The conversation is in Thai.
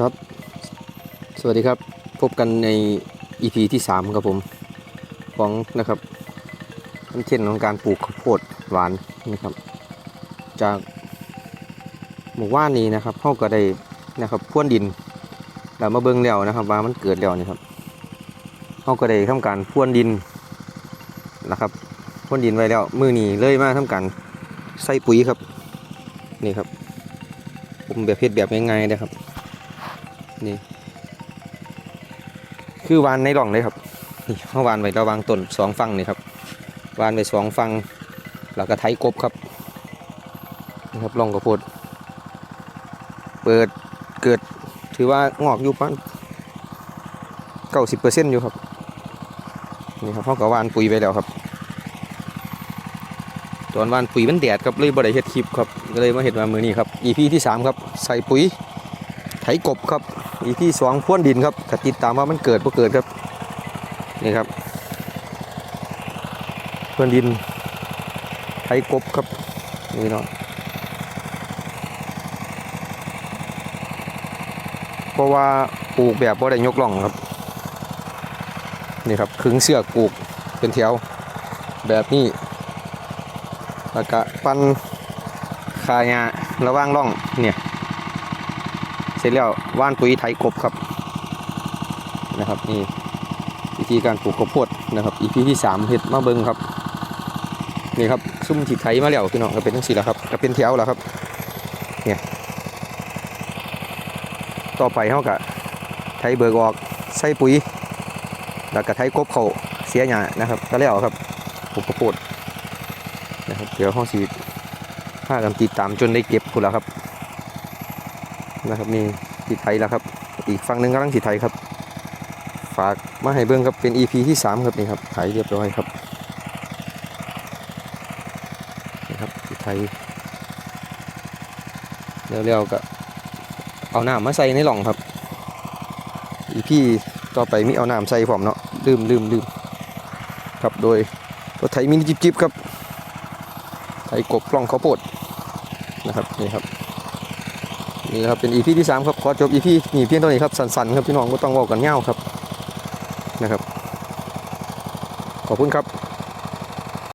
ครับ สวัสดีครับ พบกันใน EP ที่ 3 ครับผม ของนะครับคอนเทนต์ของการปลูกข้าวโพดหวานนะครับ จากหมู่ว่านนี้นะครับเขาก็ได้นะครับพ่วนดินแล้วมาเบิ่งแล้วนะครับ ว่ามันเกิดแล้วนี่ครับเขาก็ได้ทำการพ่วนดินนะครับพ่วนดินไว้แล้วมือนี้เลยมาทำการใส่ปุ๋ยครับนี่ครับผมแบบเพชรแบบง่ายๆนะครับ นี่ คือวานในร่องเลยครับนี่เขาวานไว้ระวางต้นสองฝั่งนี่ครับวานไว้สองฝั่งแล้วก็ไถกบครับนี่ครับร่องกระโพดเปิดเกิดถือว่างอกอยู่ประมาณเก้าสิบเปอร์เซ็นต์อยู่ครับนี่ครับเขาก็วานปุ๋ยไปแล้วครับตอนวานปุ๋ยมันแดดครับเลยบ่ได้เฮ็ดคลิปครับก็เลยมาเห็นมามือนี้ครับ EP ที่สามครับใส่ปุ๋ย ถกบครับอีที่สองพ่วนดินครับกติดตามว่ามันเกิดบ่เกิดครับนี่ครับพ่วนดินไถกบครับนี่เนาะเพราะว่าปลูกแบบบ่าได้ยกล่องครับนี่ครับขึงเสือกปลูกเป็นแถวแบบนี้แล้วก็ปั้นคาหญ้าระว่างร่องเนี่ย เสร็จแล้วว่านปุ๋ยไถกบครับนะครับนี่วิธีการปลูกข้าวโพดนะครับ EP ที่สามเห็ดมาเบิงครับนี่ครับซุ่มที่ไถมาแล้วพี่น้องก็เป็นทั้งสี่แล้วครับก็เป็นแถวแล้วครับเนี่ยต่อไปเขากะไถเบิกออกใส่ปุ๋ย แล้วก็ไถกบเขาเสียหญ้านะครับก็แล้วครับปลูกข้าวโพดนะครับเดี๋ยวห้องสีพากันติดตามจนได้เก็บคุณแล้วครับ นะครับนี่สีไทยแล้วครับ อีกฝั่งหนึ่งกำลังสีไทยครับ ฝากมาให้เบิ้งครับเป็น EP ที่ 3 ครับนี่ครับไทยเรียบร้อยครับนี่ครับสีไทยเร็วๆก็เอาน้ำมาใส่ในหล่องครับ EP ต่อไปมีเอาน้ำใส่ผมเนาะลืมลืมลืมครับโดยรถไถมินิจิบจิบครับไถกบกล่องข้าวโพดนะครับนี่ครับ นี่ครับเป็นอีพีที่3ครับขอจบอีพีนี่เพียงเท่านี้ครับสั้นๆครับพี่น้องก็ต้องว่ากันเง่าครับนะครับ ขอบคุณครับ